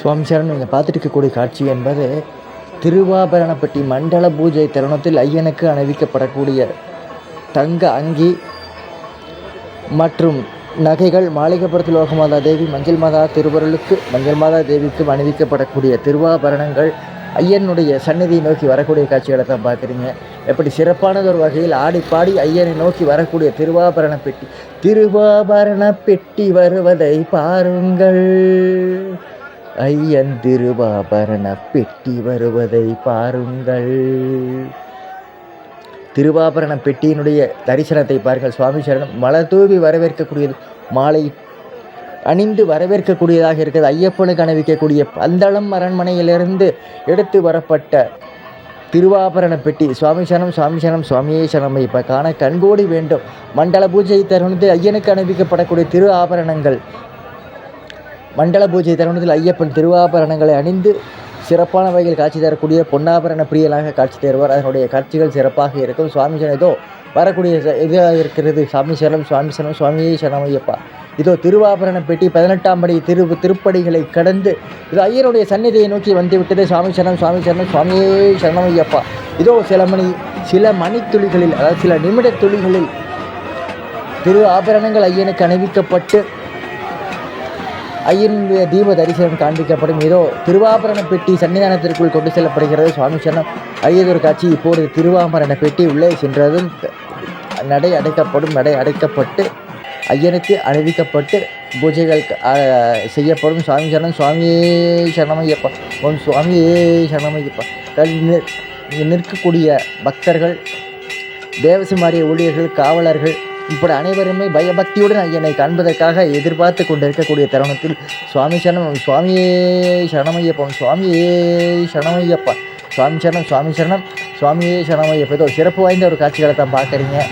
சுவாமி சரண் நீங்கள் பார்த்துட்டு இருக்கக்கூடிய காட்சி என்பது திருவாபரணப்பட்டி மண்டல பூஜை தருணத்தில் ஐயனுக்கு அணிவிக்கப்படக்கூடிய தங்க அங்கி மற்றும் நகைகள் மாளிகைப்புறத்தில் லோகமாதா தேவி மஞ்சள் மாதா திருவருளுக்கு மஞ்சள் மாதா தேவிக்கு அணிவிக்கப்படக்கூடிய திருவாபரணங்கள் ஐயனுடைய சந்நிதியை நோக்கி வரக்கூடிய காட்சிகளை தான் பார்க்குறீங்க. எப்படி சிறப்பானதொரு வகையில் ஆடி பாடி ஐயனை நோக்கி வரக்கூடிய திருவாபரண பெட்டி திருவாபரண பெட்டி வருவதை பாருங்கள். ஐயன் திருவாபரண பெட்டி வருவதை பாருங்கள். திருவாபரண பெட்டியினுடைய தரிசனத்தை பாருங்கள். சுவாமி சரணம் மலர் தூவி வரவேற்கக்கூடியது மாலை அணிந்து வரவேற்கக்கூடியதாக இருக்கிறது. ஐயப்பனுக்கு அணிவிக்கக்கூடிய பந்தளம் அரண்மனையிலிருந்து எடுத்து வரப்பட்ட திருவாபரண பெட்டி சுவாமி சரணம் சுவாமி சரணம் சுவாமியே சரணம். இப்போ காண கண்கோடி வேண்டும். மண்டல பூஜை தருணத்தில் ஐயனுக்கு அணிவிக்கப்படக்கூடிய திரு ஆபரணங்கள் மண்டல பூஜை தருணத்தில் ஐயப்பன் திருவாபரணங்களை அணிந்து சிறப்பான வகையில் காட்சி தரக்கூடிய பொன்னாபரண பிரியலாக காட்சி தருவார். அதனுடைய காட்சிகள் சிறப்பாக இருக்கும். சுவாமி சரணம். இதோ வரக்கூடிய இதாக இருக்கிறது. சாமி சரணம் சுவாமி சரணம் சுவாமியே சரணம் ஐயப்பா. இதோ திருவாபரண பெட்டி பதினெட்டாம் படி திரு திருப்படிகளை கடந்து இது ஐயனுடைய சந்நிதியை நோக்கி வந்து விட்டது சுவாமி சரணம் சுவாமி சரணம் சுவாமியே சரணம் ஐயப்பா. இதோ சில மணி சில மணித்துளிகளில் அதாவது சில நிமிட துளிகளில் திரு ஆபரணங்கள் ஐயனுக்கு அணிவிக்கப்பட்டு ஐயனுடைய தீப தரிசனம் காண்பிக்கப்படும். இதோ திருவாபரண பெட்டி சன்னிதானத்திற்குள் கொண்டு செல்லப்படுகிறது. சுவாமி சரணம். ஐயதொரு காட்சி இப்போது திருவாபரண பெட்டி உள்ளே சென்றதும் நடை அடைக்கப்படும். நடை அடைக்கப்பட்டு ஐயனுக்கு அணிவிக்கப்பட்டு பூஜைகள் செய்யப்படும். சுவாமி சரணம். சுவாமியே சரணமையப்பா. ஓம் சுவாமியே சரணமையப்பா. நிற்- நிற்கக்கூடிய பக்தர்கள் தேவசிமாரிய ஊழியர்கள் காவலர்கள் இப்படி அனைவருமே பயபக்தியுடன் என்னை காண்பதற்காக எதிர்பார்த்து கொண்டிருக்கக்கூடிய தருணத்தில் சுவாமி சரணம் சுவாமியே சரணமையப்பன் சுவாமியே சரணமையப்பா சுவாமி சரணம் சுவாமி சரணம் சுவாமியே சரணமையப்பா ஏதோ சிறப்பு வாய்ந்த ஒரு காட்சிகளை தான் பார்க்குறீங்க.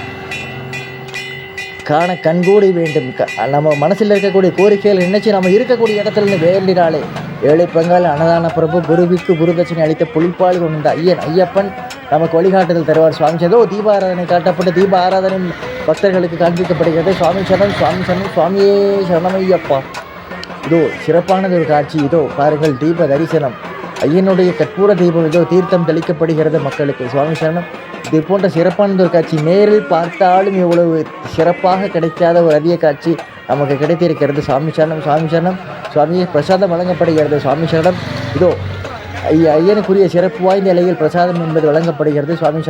காண கண்கூடி வேண்டும். க- நம்ம மனசில் இருக்கக்கூடிய கோரிக்கைகள் நினைச்சு நம்ம இருக்கக்கூடிய இடத்துல வேண்டினாலே. ஏழை பங்கால் அன்னதான பிரபு குருவிக்கு குருதட்சணை அளித்த புலிப்பால் கொண்ட ஐயன் ஐயப்பன் நமக்கு வழிகாட்டுதல் தருவார் சுவாமி சந்தோ தீப ஆராதனை காட்டப்பட்ட தீப ஆராதனை பக்தர்களுக்கு காண்பிக்கப்படுகிறது. சுவாமி சரணம் சுவாமி சரணம் சுவாமியே சரணமையப்பா. இதோ சிறப்பானது ஒரு காட்சி. இதோ பாருங்கள் தீப தரிசனம். ஐயனுடைய கற்பூர தீபம் இதோ தீர்த்தம் தெளிக்கப்படுகிறது மக்களுக்கு. சுவாமி சரணம் இது போன்ற சிறப்பானது ஒரு காட்சி. நேரில் பார்த்தாலும் இவ்வளவு சிறப்பாக கிடைக்காத ஒரு அரிய காட்சி நமக்கு கிடைத்திருக்கிறது. சுவாமி சரணம் சுவாமி சரணம். சுவாமியை பிரசாதம் வழங்கப்படுகிறது. சுவாமி சரணம். இதோ ஐயனுக்குரிய சிறப்பு வாய்ந்த நிலையில் பிரசாதம் என்பது வழங்கப்படுகிறது. சுவாமி